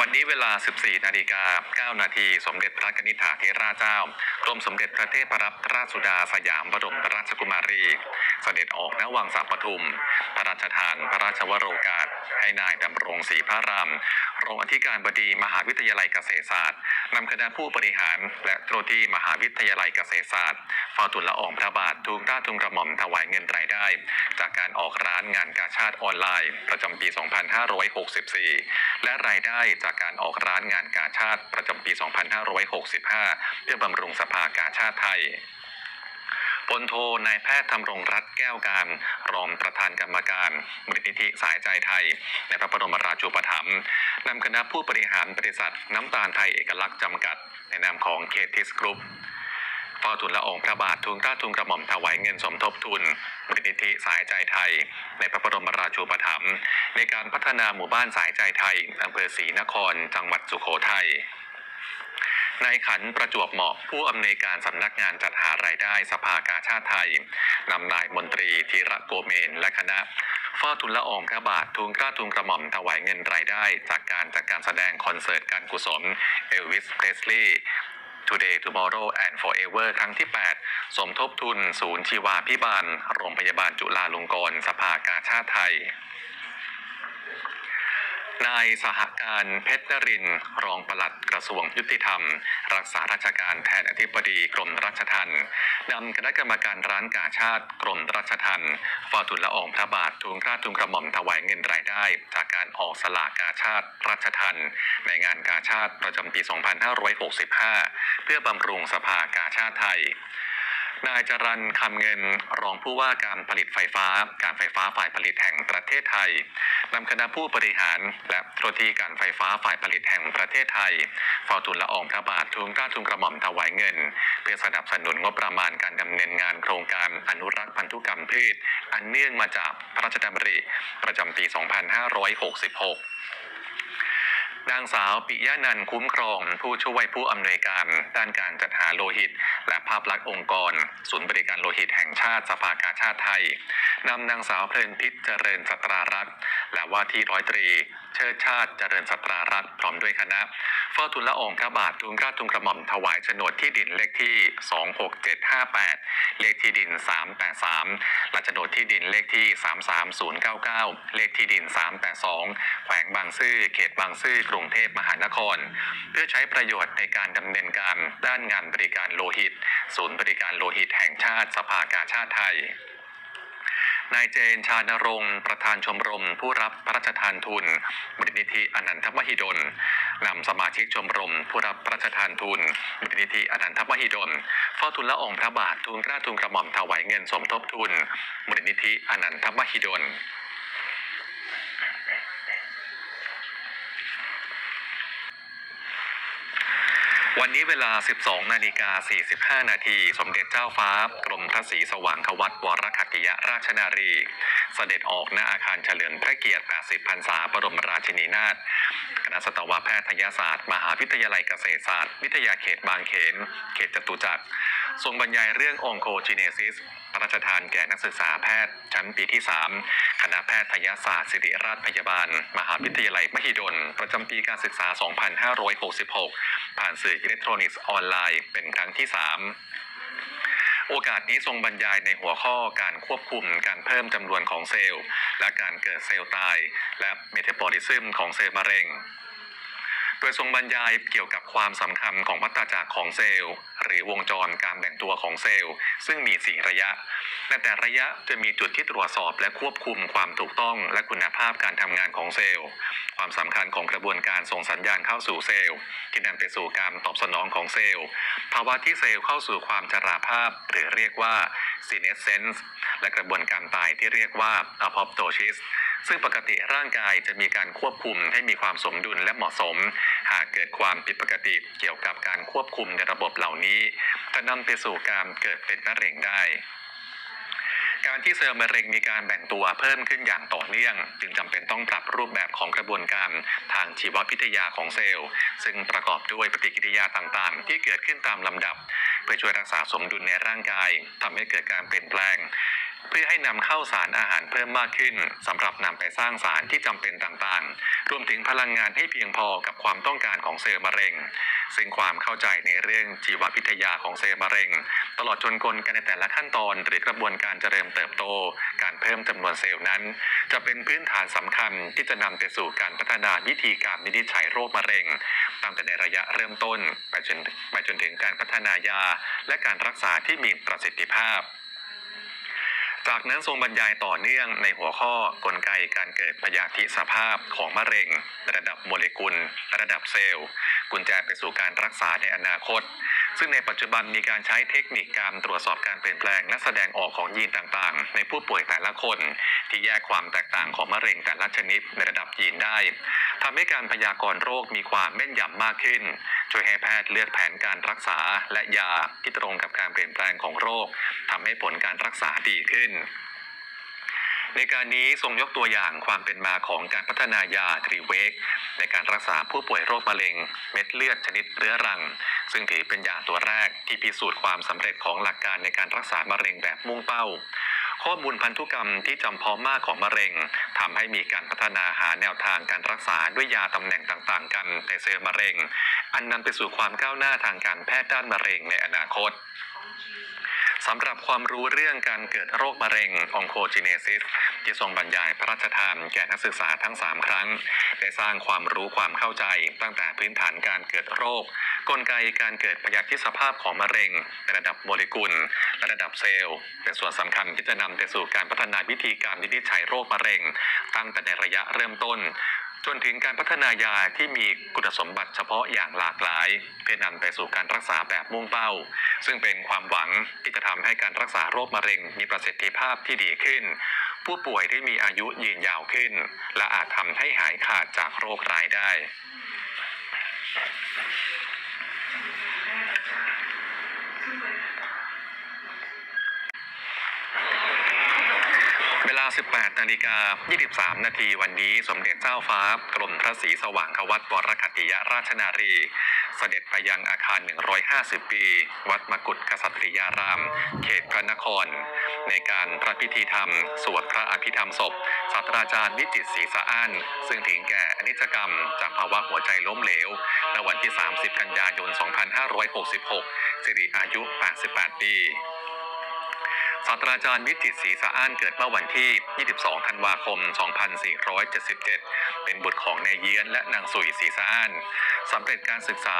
วันนี้เวลา 14 นาฬิกา 9 นาที สมเด็จพระกนิษฐาธิราชเจ้ากรมสมเด็จพระเทพรัตนราชสุดาสยามบรมราชกุมารี เสด็จออกณวังสามปทุม พระราชทานพระราชวโรกาส ให้นายดำรงศรีพระรามรองอธิการบดีมหาวิทยาลัยเกษตรศาสตร์นำคณะผู้บริหาร และเจ้าที่มหาวิทยาลัยเกษตรศาสตร์ฝ้าทูลละอองพระบาททูลเกล้าทูลกระหม่อมถวายเงินรายได้ จากการออกร้านงานกาชาติออนไลน์ ประจำปี 2564 และรายได้จากการออกร้านงานกาชาติประจำปี 2565 เพื่อบำรุงสภากาชาติไทยพลโทนายแพทย์ธำรงรัตแก้วการ รองประธานกรรมการมูลนิธิสายใจไทย ในพระบรมราชูปถัมภ์นำคณะผู้บริหารบริษัทน้ำตาลไทยเอกลักษณ์จำกัด ในนามของเคทิสกรุ๊ป เฝ้าทูลละองพระบาททูลกล้าทูลกระหม่อมถวายเงินสมทบทุนมูลนิธิสายใจไทย ในพระบรมราชูปถัมภ์ในการพัฒนาหมู่บ้านสายใจไทยอำเภอศรีนคร จังหวัดสุโขทัยนายขันประจวบเหมาะผู้อำนวยการสำนักงานจัดหารายได้สภากาชาติไทยนำนายมนตรีธีระโกเมนและคณะเฝ้าทุนละอองพระบาททูลกล้าทูลกระหม่อมถวายเงินรายได้ จากการจัดการแสดงคอนเสิร์ตการกุศลเอลวิสเพรสลีย์ Today Tomorrow and Forever ครั้งที่ 8 สมทบทุน ศูนย์ชีวาพิบาล โรงพยาบาลจุฬาลงกรณ์สภากาชาติไทย นายสหการเพชรนรินรองปลัดกระทรวงยุติธรรม รักษาราชการแทนอธิบดีกรมราชทัณฑ์นำคณะกรรมการร้านกาชาติกรมราชทัณฑ์ฟาทุนละอองพระบาททูลเกล้าทูลกระหม่อมถวายเงินรายได้ จากการออกสลากกาชาติราชทัณฑ์ในงานกาชาติประจำปี 2565 เพื่อบำรุงสภากาชาติไทย นายจรันคำเงินรองผู้ว่าการผลิตไฟฟ้า การไฟฟ้าฝ่ายผลิตแห่งประเทศไทยนำคณะผู้บริหาร และเจ้าหน้าที่การไฟฟ้าฝ่ายผลิตแห่งประเทศไทยเฝ้าทูลละอองพระบาททูลกล้าทูลกระหม่อมถวายเงิน เพื่อสนับสนุนงบประมาณการดำเนินงานโครงการอนุรักษ์พันธุกรรมพืช อันเนื่องมาจากพระราชดำริประจำปี 2566 นางสาวปิยะนันคุ้มครอง ผู้ช่วยผู้อำนวยการด้านการจัดหาโลหิต และภาพลักษณ์องค์กร ศูนย์บริการโลหิตแห่งชาติสภากาชาติไทยนำนางสาวเพลินพิษเจริญสัตรารัตน์ และว่าที่ร้อยตรี เชิดชาติเจริญสัตรารัตน์พร้อมด้วยคณะเฝ้าทุนละอองพระบาททูลเกล้าทูลกระหม่อมถวายโฉนดที่ดินเลขที่ 26758 เลขที่ดิน 383 และโฉนดที่ดินเลขที่ 33099 เลขที่ดิน 382 แขวงบางซื่อเขตบางซื่อกรุงเทพมหานคร เพื่อใช้ประโยชน์ในการดำเนินการด้านงานบริการโลหิต ศูนย์บริการโลหิตแห่งชาติสภากาชาติไทย นายเจนชาณรงค์ประธานชมรม ผู้รับพระราชทานทุนมูลนิธิอนันทมหิดลนำสมาชิกชมรม ผู้รับพระราชทานทุนมูลนิธิอนันทมหิดลเฝ้าทุนละองพระบาททูลกล้าทูลกระหม่อมถวายเงินสมทบทุนมูลนิธิอนันทมหิดล วันนี้เวลา 12 นาฬิกา 45 นาที สมเด็จเจ้าฟ้า กรมพระศรีสว่างควัตวรคัติยราชนารี เสด็จออกณอาคารเฉลิมพระเกียรติ 80 พรรษาบรมราชินีนาถ คณะสัตวแพทยศาสตร์ มหาวิทยาลัยเกษตรศาสตร์ วิทยาเขตบางเขน เขตจตุจักร ทรงบรรยายเรื่ององโคจีเนซิส พระราชทานแก่นักศึกษาแพทย์ชั้นปีที่ 3 คณะแพทยศาสตร์ศิริราชพยาบาล มหาวิทยาลัยมหิดล ประจำปีการศึกษา 2566 ผ่านสื่ออิเล็กทรอนิกส์ออนไลน์เป็นครั้งที่ 3โอกาสนี้ทรงบรรยายในหัวข้อการควบคุมการเพิ่มจำนวนของเซลล์ และการเกิดเซลล์ตาย และเมตาบอลิซึมของเซลล์มะเร็ง ดยทรงบรรยายเกี่ยวกับความสำคัญของวัฏจักรของเซลล์ หรือวงจรการแบ่งตัวของเซลล์ ซึ่งมี 4 ระยะในแต่ระยะจะมีจุดที่ตรวจสอบและควบคุมความถูกต้องและคุณภาพการทำงานของเซลล์ ความสำคัญของกระบวนการส่งสัญญาณเข้าสู่เซลล์ ที่นำไปสู่การตอบสนองของเซลล์ ภาวะที่เซลล์เข้าสู่ความชราภาพ หรือเรียกว่า senescence และกระบวนการตายที่เรียกว่า apoptosis ซึ่งปกติร่างกายจะมีการควบคุมให้มีความสมดุลและเหมาะสม หากเกิดความผิดปกติเกี่ยวกับการควบคุมในระบบเหล่านี้ จะนำไปสู่การเกิดเป็นมะเร็งได้การที่เซลล์มะเร็งมีการแบ่งตัวเพิ่มขึ้นอย่างต่อเนื่อง จึงจำเป็นต้องปรับรูปแบบของกระบวนการทางชีววิทยาของเซลล์ ซึ่งประกอบด้วยปฏิกิริยาต่างๆ ที่เกิดขึ้นตามลำดับ เพื่อช่วยรักษาสมดุลในร่างกายทำให้เกิดการเปลี่ยนแปลง เพื่อให้นำเข้าสารอาหารเพิ่มมากขึ้นสำหรับนำไปสร้างสารที่จำเป็นต่างๆ รวมถึงพลังงานให้เพียงพอกับความต้องการของเซลล์มะเร็ง ซึ่งความเข้าใจในเรื่องชีววิทยาของเซลล์มะเร็ง ตลอดจนกลไกในแต่ละขั้นตอน หรือกระบวนการเจริญเติบโต การเพิ่มจำนวนเซลล์นั้น จะเป็นพื้นฐานสำคัญที่จะนำไปสู่การพัฒนาวิธีการวินิจฉัยโรคมะเร็งตั้งแต่ในระยะเริ่มต้นไปจนไปจนถึงการพัฒนายา และการรักษาที่มีประสิทธิภาพ จากนั้นทรงบรรยายต่อเนื่องในหัวข้อกลไกการเกิดพยาธิสภาพของมะเร็ง ระดับโมเลกุล ระดับเซลล์ กุญแจไปสู่การรักษาในอนาคต ซึ่งในปัจจุบันมีการใช้เทคนิคการตรวจสอบการเปลี่ยนแปลงและแสดงออกของยีนต่างๆ ในผู้ป่วยแต่ละคน ที่แยกความแตกต่างของมะเร็งแต่ละชนิดในระดับยีนได้ทำให้การพยากรณ์โรคมีความแม่นยำมากขึ้น ช่วยให้แพทย์เลือกแผนการรักษาและยาที่ตรงกับการเปลี่ยนแปลงของโรคทำให้ผลการรักษาดีขึ้นในการนี้ทรงยกตัวอย่างความเป็นมาของการพัฒนายาทรีเวก ในการรักษาผู้ป่วยโรคมะเร็ง เม็ดเลือดชนิดเรื้อรัง ซึ่งถือเป็นยาตัวแรกที่พิสูจน์ความสำเร็จของหลักการในการรักษามะเร็งแบบมุ่งเป้า ข้อมูลพันธุกรรมที่จำเพาะมากของมะเร็งทำให้มีการพัฒนาหาแนวทางการรักษาด้วยยาตำแหน่งต่างๆ กันในเซลล์มะเร็ง อันนำไปสู่ความก้าวหน้าทางการแพทย์ด้านมะเร็งในอนาคตสำหรับความรู้เรื่องการเกิดโรคมะเร็งองโคจิเนซิสที่ทรงบรรยายพระราชทานแก่นักศึกษาทั้ง 3 ครั้ง ได้สร้างความรู้ความเข้าใจตั้งแต่พื้นฐานการเกิดโรค กลไกการเกิดพยาธิสภาพของมะเร็งในระดับโมเลกุลและระดับเซลล์ เป็นส่วนสำคัญที่จะนำไปสู่การพัฒนาวิธีการวินิจฉัยโรคมะเร็ง ตั้งแต่ในระยะเริ่มต้น จนถึงการพัฒนายาที่มีคุณสมบัติเฉพาะอย่างหลากหลาย เพื่อนำไปสู่การรักษาแบบมุ่งเป้า ซึ่งเป็นความหวังที่จะทำให้การรักษาโรคมะเร็ง มีประสิทธิภาพที่ดีขึ้นผู้ป่วยได้มีอายุยืนยาวขึ้น และอาจทำให้หายขาดจากโรคร้ายได้ เวลา 18 นาฬิกา 23 นาทีวันนี้สมเด็จเจ้าฟ้ากรมพระศรีสว่างควัตวรคัตติยราชนารี เสด็จไปยังอาคาร 150 ปี วัดมกุฏกษัตริยาราม เขตพระนคร ในการพระพิธีธรรม สวดพระอภิธรรมศพศาสตราจารย์วิจิตศรีสะอ้าน ซึ่งถึงแก่อนิจกรรม จากภาวะหัวใจล้มเหลวในวันที่ 30 กันยายน 2566 สิริอายุ 88 ปี ศาสตราจารย์วิจิตศรีสะอ้านเกิดเมื่อวันที่ 22 ธันวาคม 2477 เป็นบุตรของนายเยียนและนางสุยศรีสะอ้านสำเร็จการศึกษา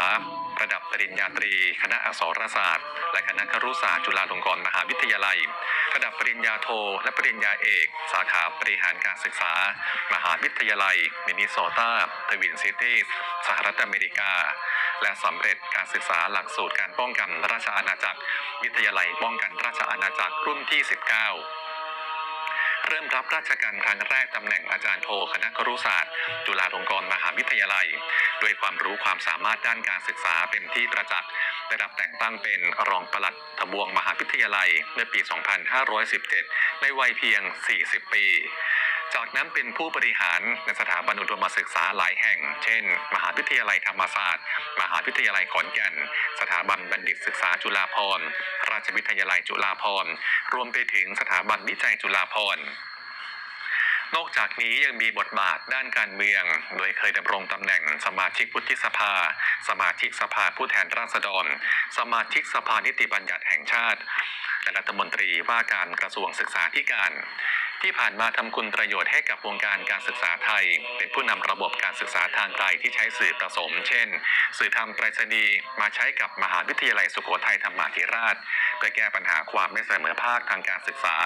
ระดับปริญญาตรี คณะอักษรศาสตร์ และคณะครุศาสตร์จุฬาลงกรณ์มหาวิทยาลัย ระดับปริญญาโท และปริญญาเอก สาขาบริหารการศึกษา มหาวิทยาลัยมินนิโซตาทวินซิตี้สหรัฐอเมริกา และสำเร็จการศึกษาหลักสูตรการป้องกันราชอาณาจักร วิทยาลัยป้องกันราชอาณาจักรรุ่นที่ 19 เริ่มรับราชการครั้งแรกตำแหน่งอาจารย์โทคณะครุศาสตร์ จุฬาลงกรณ์มหาวิทยาลัย ด้วยความรู้ความสามารถด้านการศึกษาเป็นที่ประจักษ์ได้รับแต่งตั้งเป็นรองปลัดทบวงมหาวิทยาลัยเมื่อปี 2517 ในวัยเพียง 40 ปี จากนั้นเป็นผู้บริหารในสถาบันอุดมศึกษาหลายแห่ง เช่น มหาวิทยาลัยธรรมศาสตร์ มหาวิทยาลัยขอนแก่น สถาบันบัณฑิตศึกษาจุฬาภรณ์ราชวิทยาลัยจุฬาภรณ์รวมไปถึงสถาบันวิจัยจุฬาภรณ์นอกจากนี้ยังมีบทบาทด้านการเมือง โดยเคยดำรงตำแหน่งสมาชิกวุฒิสภา สมาชิกสภาผู้แทนราษฎร สมาชิกสภานิติบัญญัติแห่งชาติ และรัฐมนตรีว่าการกระทรวงศึกษาธิการ ที่ผ่านมาทำคุณประโยชน์ให้กับวงการการศึกษาไทย เป็นผู้นำระบบการศึกษาทางไกลที่ใช้สื่อผสม เช่น สื่อทางไปรษณีย์มาใช้กับมหาวิทยาลัยสุโขทัยธรรมาธิราช เพื่อแก้ปัญหาความไม่เสมอภาคทางการศึกษา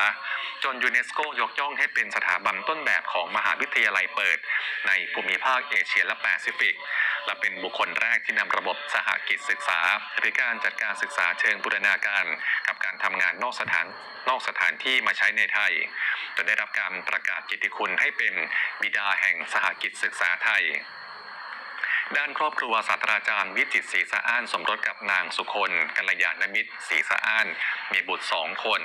จนยูเนสโกยกย่องให้เป็นสถาบันต้นแบบของมหาวิทยาลัยเปิด ในภูมิภาคเอเชียและแปซิฟิก และเป็นบุคคลแรกที่นำระบบสหกิจศึกษาหรือการจัดการศึกษาเชิงบูรณาการ กับการทำงานนอกสถานนอกสถานที่มาใช้ในไทยจนได้รับการประกาศกิตติคุณให้เป็นบิดาแห่งสหกิจศึกษาไทยด้านครอบครัวศาสตราจารย์วิจิตรศรีสะอ้านสมรสกับนางสุคนกัลยาณมิตรศรีสะอ้าน มีบุตรสองคน